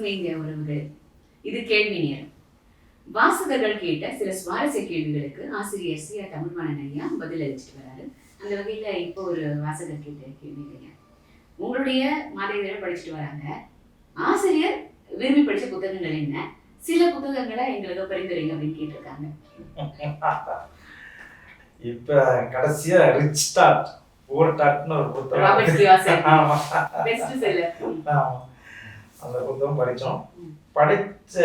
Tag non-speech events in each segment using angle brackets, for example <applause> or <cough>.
பசுமைங்க உறவுகள். இது கேள்வி நேரம். வாசகர்கள் கேட்ட சில சுவாரஸ்ய கேள்விகளுக்கு ஆசிரியர் சி ஆர் தமிழ்வாணன் ஐயா பதில் அளிச்சுட்டு வராரு. அந்த வகையில இப்போ ஒரு வாசகர் கேட்ட கேள்வி ஐயா உங்களுடைய மாத இதழை படிச்சுட்டு வராங்க. ஆசிரியர் விரும்பி படிச்ச புத்தகங்கள் என்ன? சில புத்தகங்களை எங்களுக்கு பரிந்துரைங்க அப்படின்னு கேட்டிருக்காங்க. இப்ப கடைசியா ரிச் டாட் ஓர் டாட்னு ஒரு புத்தகம். அந்த புத்தகம் படிச்சோம் ம். படிச்ச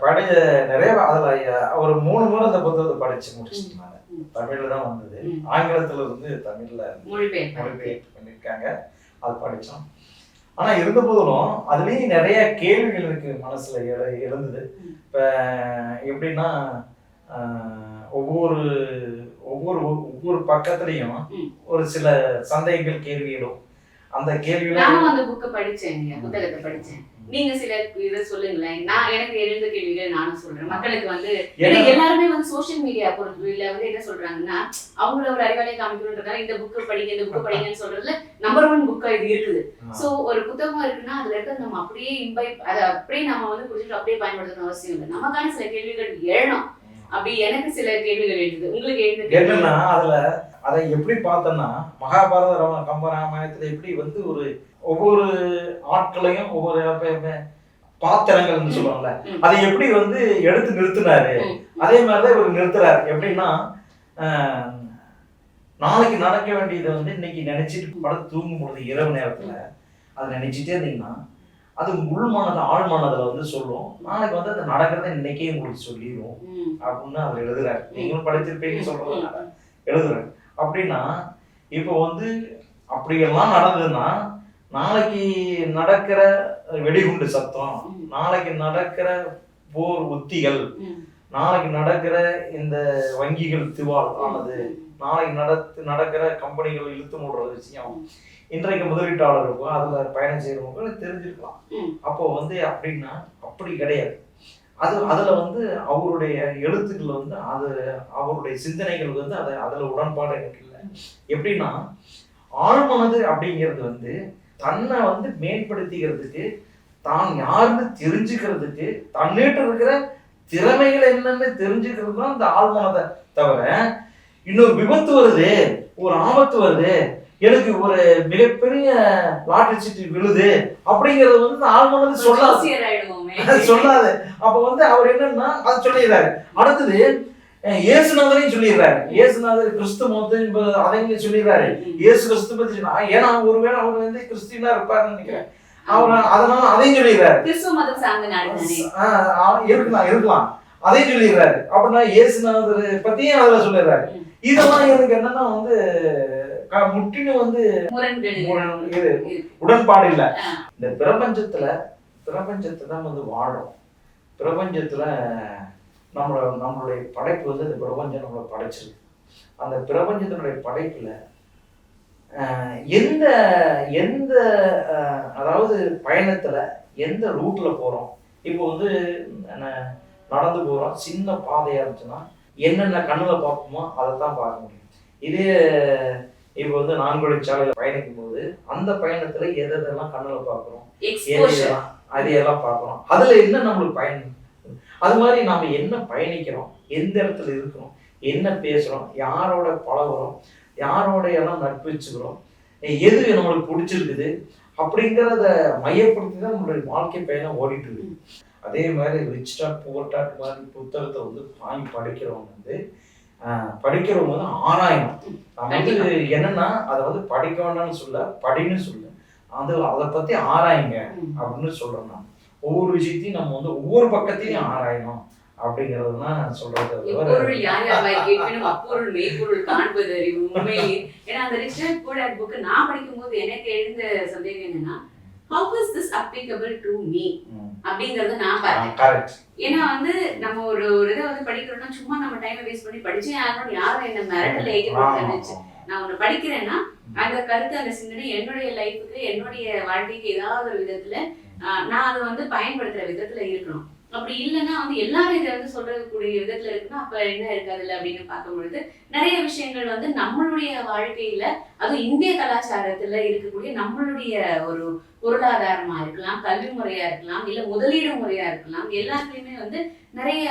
படி நிறைய அதுல ஒரு மூணு முறை அந்த புத்தகத்தை படிச்சு முடிச்சிட்டேன் நான் ம். தமிழ்ல தான் வந்தது. ஆங்கிலத்துல இருந்து தமிழ்ல மொழிபெயர்ப்பு பண்ணியிருக்காங்க அது படிச்சோம் ஆனா இருந்த போதிலும் அதுலயும் நிறைய கேள்விகள் எனக்கு மனசுல எழு- எழுந்தது. இப்ப எப்படின்னா ஒவ்வொரு ஒவ்வொரு ஒவ்வொரு பக்கத்துலயும். ஒரு சில சந்தேகங்கள் கேள்விகளும் அந்த கேள்விகளை நானும் அந்த புக்கை படிச்சேன் இல்லையா புத்தகத்தை படிச்சேன் நீங்க சில இதை சொல்லுங்களேன். நான் எனக்கு எழுந்த கேள்விகளை நானும் சொல்றேன். மக்களுக்கு வந்து ஏன்னா- எல்லாருமே வந்து சோஷியல் மீடியா பொறுத்துல வந்து என்ன சொல்றாங்கன்னா அவங்கள ஒரு அறிவாளியை காமிக்கணுன்றதால இந்த புக்கு படிங்க இந்த புக்கு படிங்கன்னு சொல்றதுல நம்பர் ஒன் புக்கா இது இருக்குது. சோ ஒரு புத்தகம் இருக்குன்னா அதுல இருக்க நம்ம அப்படியே இம்பைப் அதை அப்படியே நம்ம வந்து புரிஞ்சுட்டு அப்படியே பயன்படுத்தணும் அவசியம் இல்லை. நமக்கான சில கேள்விகள் எழணும். அப்படி எனக்கு சில கேள்விகள் எழுதுது உங்களுக்கு என்னன்னா அதுல அதை எப்படி பார்த்தோம்னா மகாபாரத ராம கம்பராமாயணத்துல எப்படி வந்து ஒரு ஒவ்வொரு ஆட்களையும் ஒவ்வொரு பாத்திரங்கள்னு சொல்லுவாங்கல்ல. அதை எப்படி வந்து எடுத்து நிறுத்தினாரு. அதே மாதிரிதான் இவர் நிறுத்துறாரு. எப்படின்னா நாளைக்கு நடக்க வேண்டியதை வந்து இன்னைக்கு நினைச்சிட்டு படம் தூங்கும் பொழுது இரவு நேரத்துல அதை நினைச்சிட்டே இருந்தீங்கன்னா அது உள்மனது ஆழ்மனதுல வந்து சொல்லும். நாளைக்கு வந்து அது நடக்கிறத இன்னைக்கே உங்களுக்கு சொல்லிடும் ம். அப்படின்னு அவர் எழுதுறாரு. நீங்களும் படிச்சிருப்பீங்கன்னு சொல்றதுனால எழுதுறாரு. அப்படின்னா இப்போ வந்து அப்படியெல்லாம் நடந்ததுன்னா நாளைக்கு நடக்கிற வெடிகுண்டு சத்தம். நாளைக்கு நடக்கிற போர் உத்திகள். நாளைக்கு நடக்கிற இந்த வங்கிகள் திவால் ஆனது நாளைக்கு நடத்து நடக்கிற கம்பெனிகள் இழுத்து மூடுற விஷயம் இன்றைக்கு முதலீட்டாளருக்கும் அதுல பயணம் செய்யறவங்களுக்கும் தெரிஞ்சிருக்கலாம். அப்போ வந்து அப்படின்னா அப்படி கிடையாது அது அதுல வந்து அவருடைய எழுத்துக்கள் வந்து அது அவருடைய சிந்தனைகள் வந்து அது அதுல உடன்பாடு எனக்கு இல்லை எப்படின்னா ஆழ்மனது அப்படிங்கிறது வந்து தன்னை வந்து மேம்படுத்திக்கிறதுக்கு தான் யாருன்னு தெரிஞ்சுக்கிறதுக்கு தன்னிட்டு இருக்கிற திறமைகள் என்னன்னு தெரிஞ்சுக்கிறது தான் இந்த ஆழ்மனதை தவிர இன்னொரு விபத்து வருது ஒரு ஆபத்து வருது எனக்கு ஒரு மிகப்பெரிய லாட்டரி சீட்டு விழுது அப்படிங்கறது வந்து இந்த ஆழ்மனது சொல்லாது. <laughs> சொல்லாது. அப்ப வந்து அவர் என்னன்னா அது சொல்லிடுறாரு. அடுத்தது இயேசுநாதரையும் சொல்லிடுறாரு. இயேசுநாதர் கிறிஸ்து மொத்தம் அதையும் சொல்லிடுறாரு. இயேசு கிறிஸ்து பத்தி சொன்னா ஏன்னா ஒருவேளை அவர் வந்து கிறிஸ்டினா இருப்பாருன்னு நினைக்கிறேன். அவர் அதனால அதையும் சொல்லிடுறாரு. இருக்கலாம் இருக்கலாம். அதையும் சொல்லிடுறாரு. அப்படின்னா இயேசுநாதர் பத்தியும் அதுல சொல்லிடுறாரு. இதெல்லாம் எனக்கு என்னன்னா வந்து முற்றிலும் வந்து இது. உடன்பாடு இல்ல. இந்த பிரபஞ்சத்துல பிரபஞ்சத்தை தான் வந்து வாழும். பிரபஞ்சத்துல நம்மளோட நம்மளுடைய படைப்பு வந்து இந்த பிரபஞ்சம் நம்மளை படைச்சிருக்கு. அந்த பிரபஞ்சத்தினுடைய படைப்புல எந்த எந்த அதாவது பயணத்துல எந்த ரூட்ல போறோம்? இப்போ வந்து நடந்து போறோம். சின்ன பாதையா இருந்துச்சுன்னா என்னென்ன கண்ணுல பார்ப்போமோ அதை தான் பார்க்க முடியும். இதே இப்போ வந்து நான்குவழிச்சாலையில பயணிக்கும் போது அந்த பயணத்துல எது எதெல்லாம் கண்ணுல பார்க்குறோம்? எதையெல்லாம் அதையெல்லாம் பார்க்குறோம். அதுல என்ன நம்மளுக்கு பயன் அது மாதிரி நாம என்ன பயணிக்கிறோம்? எந்த இடத்துல இருக்கிறோம்? என்ன பேசுறோம்? யாரோட பழகுறோம்? யாரோட எல்லாம் நட்பு வச்சுக்கிறோம் எது நம்மளுக்கு பிடிச்சிருக்குது? அப்படிங்கிறத மையப்படுத்தி தான் நம்மளுடைய வாழ்க்கை பயணம் ஓடிட்டு இருக்கு. அதே மாதிரி ரிச் டாட் புவர் டாட் மாதிரி புத்தகத்தை வந்து வாங்கி படிக்கிறவங்க வந்து படிக்கிறவங்க வந்து ஆராயணும். வந்து என்னன்னா அதை வந்து படிக்க வேண்டாம்னு சொல்ல படின்னு சொல்ல. அது அதை பத்தி ஆராயுங்க அப்படின்னு சொல்றேன் நான் ஒவ்வொரு விஷயத்தையும் நம்ம வந்து ஒவ்வொரு பக்கத்தையும் ஆராயணும் அப்படிங்கிறது தான் சொல்றது எப்பொருள் யார் யார் கேட்பினும் அப்பொருள் மெய்ப்பொருள் காண்பது அறிவு உண்மையிலேயே ஏன்னா அந்த ரிச்சர்ட் கோடாக் புக் நான் படிக்கும்போது எனக்கு எழுந்த சந்தேகம் என்னன்னா how is this applicable to me. அப்படிங்கறத நான் பார்த்தேன். ஏன்னா வந்து நம்ம ஒரு ஒரு இதை வந்து படிக்கிறோம்னா சும்மா நம்ம டைமை வேஸ்ட் பண்ணி படிச்சே ஆகணும் யாரும் என்ன மிரட்டல ஏகி போட்டு நான் ஒண்ணு படிக்கிறேன்னா அந்த கருத்து அந்த சிந்தனை என்னுடைய லைஃபுக்கு என்னுடைய வாழ்க்கைக்கு ஏதாவது ஒரு விதத்துல நான் அதை வந்து பயன்படுத்துற விதத்துல இருக்கணும். அப்படி இல்லைன்னா வந்து எல்லாரும் இதை வந்து சொல்றக்கூடிய விதத்துல இருக்குன்னா அப்ப என்ன இருக்காது இல்லை அப்படின்னு பார்க்கும் பொழுது நிறைய விஷயங்கள் வந்து நம்மளுடைய வாழ்க்கையில அதுவும் இந்திய கலாச்சாரத்துல இருக்கக்கூடிய நம்மளுடைய ஒரு பொருளாதாரமா இருக்கலாம் கல்வி முறையா இருக்கலாம் இல்ல முதலீடு முறையா இருக்கலாம் எல்லாத்துலயுமே வந்து நிறைய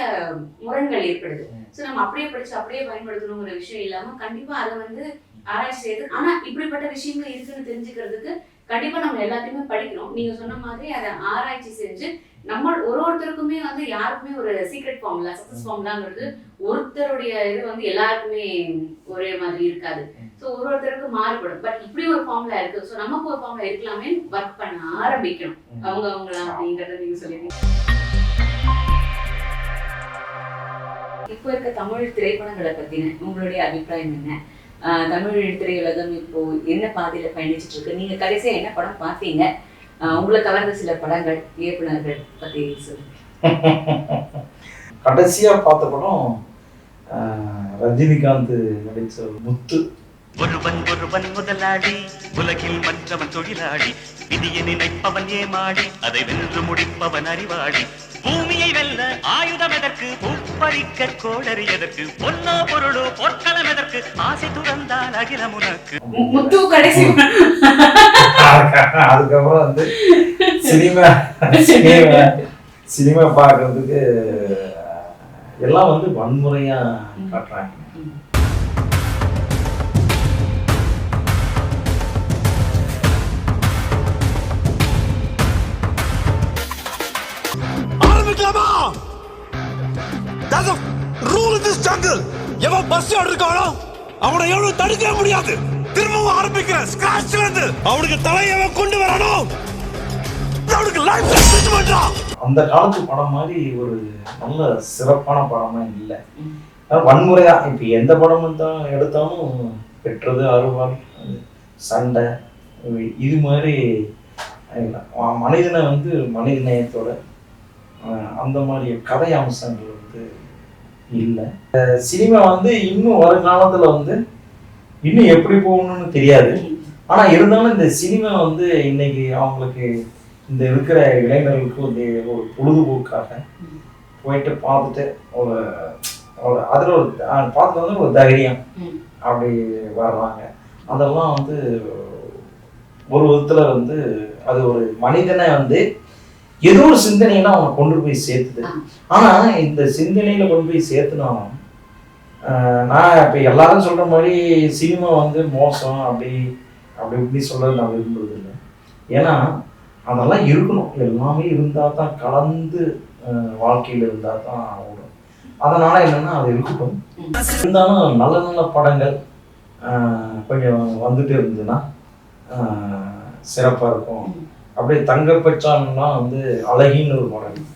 முரண்கள் ஏற்படுது. சோ நம்ம அப்படியே படிச்சு அப்படியே பயன்படுத்தணுங்கிற விஷயம் இல்லாம கண்டிப்பா அதை வந்து ஆராய்ச்சி செய்து ஆனா இப்படிப்பட்ட விஷயங்கள் இருக்குன்னு தெரிஞ்சுக்கிறதுக்கு கண்டிப்பா நம்ம எல்லாத்தையுமே படிக்கணும். நீங்க சொன்ன மாதிரி அதை ஆராய்ச்சி செஞ்சு நம்ம ஒரு ஒருத்தருக்குமே வந்து யாருக்குமே ஒரு சீக்ரெட் ஃபார்முலா சக்சஸ் ஃபார்முலாங்கிறது ஒருத்தருடைய இது வந்து எல்லாருக்குமே ஒரே மாதிரி இருக்காது. ஸோ ஒரு ஒருத்தருக்கு மாறுபடும். பட் இப்படி ஒரு ஃபார்முலா இருக்கு. ஸோ நமக்கு ஒரு ஃபார்முலா இருக்கலாமே ஒர்க் பண்ண ஆரம்பிக்கணும். அவங்க அவங்களாம் அப்படிங்கறத நீங்க சொல்லிருக்கீங்க இப்போ இருக்க தமிழ் திரைப்படங்களை பத்தின உங்களுடைய அபிப்பிராயம் என்ன? தமிழ் திரையுலகம் இப்போ என்ன பாதையில பயணிச்சிட்டு இருக்கு? நீங்க கடைசியா என்ன படம் பார்த்தீங்க? ஆஹ் உங்களை கவர்ந்த சில படங்கள் இயக்குனர்கள் பத்தி சொல்லுங்க. <laughs> கடைசியா பார்த்த படம் ஆஹ், ரஜினிகாந்த் நடிச்ச முத்து. ஒருவன் ஒருவன் முதலாளி உலகில் மற்றவன் தொழிலாளி விதியை நினைப்பவன் ஏமாளி அதை வென்று முடிப்பவன் அறிவாளி. வெல்ல ஆயுதம் எதற்கு? உப்பரிக்க கோடரி எதற்கு? பொன்னோ பொருளோ பொற்களம் எதற்கு? ஆசை துறந்தால் அகிலம் உனக்கு. முத்து கடைசி அதுக்கப்புறம் வந்து சினிமா சினிமா சினிமா பார்க்கறதுக்கு எல்லாம் வந்து வன்முறையா காட்டுறாங்க. எவன் பஸ் இருக்கானோ அவனை எவ்வளவு தடுக்க முடியாது. திரும்பவும் ஆரம்பிக்கிறேன். ஸ்கிராச்ல இருந்து. அவனுக்கு தலையவன் கொண்டு வரணும் அவனுக்கு லைஃப் செட் பண்றான் அந்த காலத்து படம் மாதிரி ஒரு நல்ல சிறப்பான படமா இல்லை. வன்முறையா இப்ப எந்த படம் தான் எடுத்தாலும் பெற்றது அருவாள் சண்டை இது மாதிரி மனிதனை வந்து மனித நேயத்தோட அந்த மாதிரி கதை அம்சங்கள் வந்து இல்லை. சினிமா வந்து இன்னும் வருங்காலத்துல வந்து இன்னும் எப்படி போகணும்னு தெரியாது. ஆனால் இருந்தாலும் இந்த சினிமா வந்து இன்னைக்கு அவங்களுக்கு இந்த இருக்கிற இளைஞர்களுக்கு வந்து ஒரு பொழுதுபோக்காக போயிட்டு பார்த்துட்டு ஒரு ஒரு அதில் ஒரு அஹ் பார்த்துட்டு வந்து ஒரு தைரியம் அப்படி வர்றாங்க. அதெல்லாம் வந்து ஒரு விதத்தில் வந்து அது ஒரு மனிதனை வந்து ஏதோ ஒரு சிந்தனையில அவனை கொண்டு போய் சேர்த்துது. ஆனா இந்த சிந்தனையில கொண்டு போய் சேர்த்துனாலும் நான் இப்போ எல்லாரும் சொல்ற மாதிரி சினிமா வந்து மோசம் அப்படி அப்படி இப்படி சொல்றது நான் விரும்புறது இல்லை ஏன்னா அதெல்லாம் இருக்கணும். எல்லாமே இருந்தால் தான் கலந்து வாழ்க்கையில் இருந்தால் தான் ஓடும். அதனால என்னன்னா அது இருக்கட்டும். இருந்தாலும் நல்ல நல்ல படங்கள் கொஞ்சம் வந்துட்டு இருந்ததுன்னா சிறப்பாக இருக்கும். அப்படியே தங்கப்பச்சான்லாம் வந்து அழகின்னு ஒரு படம்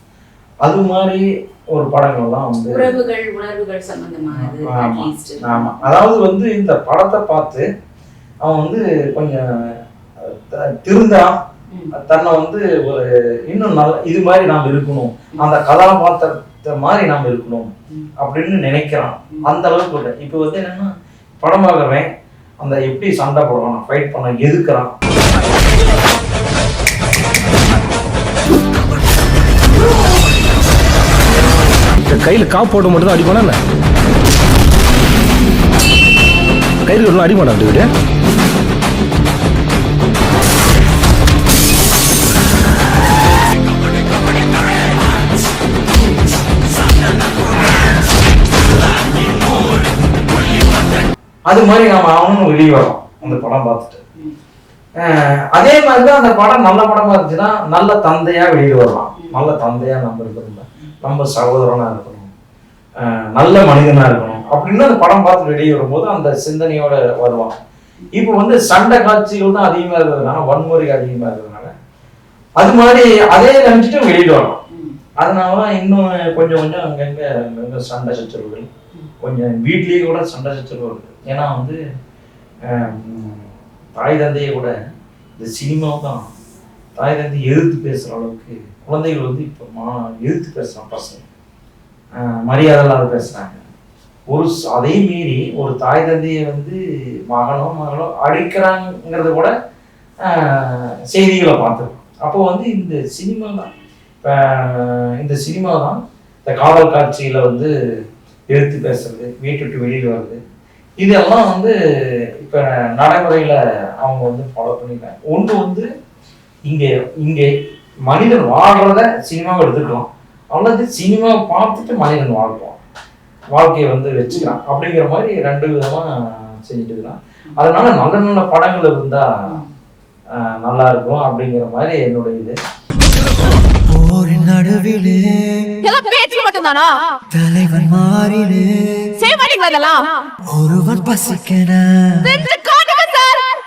அது மாதிரி ஒரு படங்கள்லாம் வந்து உறவுகள் உணர்வுகள் சம்பந்தமானது ஆமா. அட்லீஸ்ட் ஆமா அதாவது வந்து இந்த படத்தை பார்த்து அவன் வந்து கொஞ்சம் திருந்தான். தன்னை வந்து ஒரு இன்னும் நல்ல இது மாதிரி நாம் இருக்கணும் அந்த கதாபாத்திரத்தை மாதிரி நாம் இருக்கணும். அப்படின்னு நினைக்கிறான். அந்த அளவுக்கு இல்லை இப்போ வந்து என்னன்னா படம் பார்க்குறவன் அந்த எப்படி சண்டை போடுறான் ஃபைட் பண்ண எதுக்குறான் இந்த கையில காப்பு போட்டு மட்டும் தான் அடிப்பானா என்ன? கையில் ஒன்றும் அடிமாடா அப்படி அது மாதிரி நம்ம அவனும் வெளியே வரோம் அந்த படம் பார்த்துட்டு. அதே மாதிரி தான் அந்த படம் நல்ல படமா இருந்துச்சுன்னா நல்ல தந்தையா வெளியே வரலாம் நல்ல தந்தையா நம்ம இருக்கிறதுல நம்ம சகோதரனாக இருக்கணும். நல்ல மனிதனாக இருக்கணும். அப்படின்னு அந்த படம் பார்த்து வெளியே வரும்போது அந்த சிந்தனையோட வருவான். இப்போ வந்து சண்டை காட்சிகள் தான் அதிகமாக இருக்கிறதுனால வன்முறை அதிகமாக இருக்கிறதுனால அது மாதிரி அதே நினச்சிட்டு வெளியிட்டு வரலாம் அதனால தான் இன்னும் கொஞ்சம் கொஞ்சம் அங்கங்கே அங்கங்கே சண்டை சச்சரவுகள் கொஞ்சம் வீட்லயே கூட சண்டை சச்சரவு இருக்குது ஏன்னா வந்து தாய் தந்தையை கூட இந்த சினிமாவும் தான் தாய் தந்தை எதிர்த்து பேசுகிற அளவுக்கு குழந்தைகள் வந்து இப்போ மா எதிர்த்து பேசுகிறான் பசங்க. மரியாதை இல்லாத பேசுகிறாங்க ஒரு அதே மீறி ஒரு தாய் தந்தையை வந்து மகனோ மகளோ அடிக்கிறாங்கிறத கூட செய்திகளை பார்த்துருக்கோம். அப்போ வந்து இந்த சினிமா தான். இப்போ இந்த சினிமா தான் இந்த காவல் காட்சியில் வந்து எடுத்து பேசுறது வீட்டு விட்டு வெளியில் வருது இதெல்லாம் வந்து இப்போ நடைமுறையில் அவங்க வந்து ஃபாலோ பண்ணிக்கிறாங்க. ஒன்று வந்து இங்கே இங்கே மனிதன் வாழ்கிறத சினிமாவை எடுத்துக்கலாம். அல்லது சினிமாவை பார்த்துட்டு மனிதன் வாழ்வான். வாழ்க்கையை வந்து வச்சுக்கலாம் அப்படிங்கிற மாதிரி ரெண்டு விதமாக செஞ்சுட்டு இருக்கலாம் அதனால நல்ல நல்ல படங்கள் இருந்தால் நல்லா இருக்கும் அப்படிங்கிற மாதிரி என்னுடைய இது. தலைவன் இதெல்லாம் ஒருவன் சார்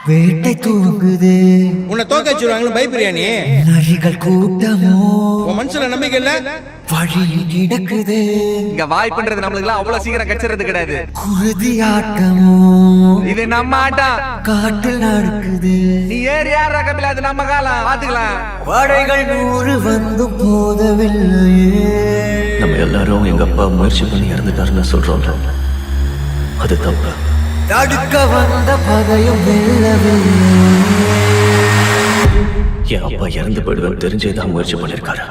வேட்டை தூங்குது. உன்னை தோக்க வச்சிருவாங்கன்னு பயப்படுறியா நீ நரிகள் கூட்டமோ. உன் மனசுல நம்பிக்கை இல்ல? வழியில் கிடக்குது இங்க வாய்ப்புன்றது நம்மளுக்கு எல்லாம் அவ்வளவு சீக்கிரம் கிடைச்சிறது கிடையாது. குருதி ஆட்டமோ. இது நம்ம ஆட்டம். காட்டில் நடக்குது. நீ ஏறி யார் ரகமில்ல அது நம்ம காலம்? பாத்துக்கலாம். படைகள் நூறு வந்து போதவில்லையே நம்ம எல்லாரும் எங்க அப்பா முயற்சி பண்ணி இறந்துட்டாருன்னு சொல்றோம். அது தப்பு? தடுக்க வந்த பகையும் என் அப்பா இறந்து போயிடுவேன் தெரிஞ்சே தான் முயற்சி பண்ணிருக்காரு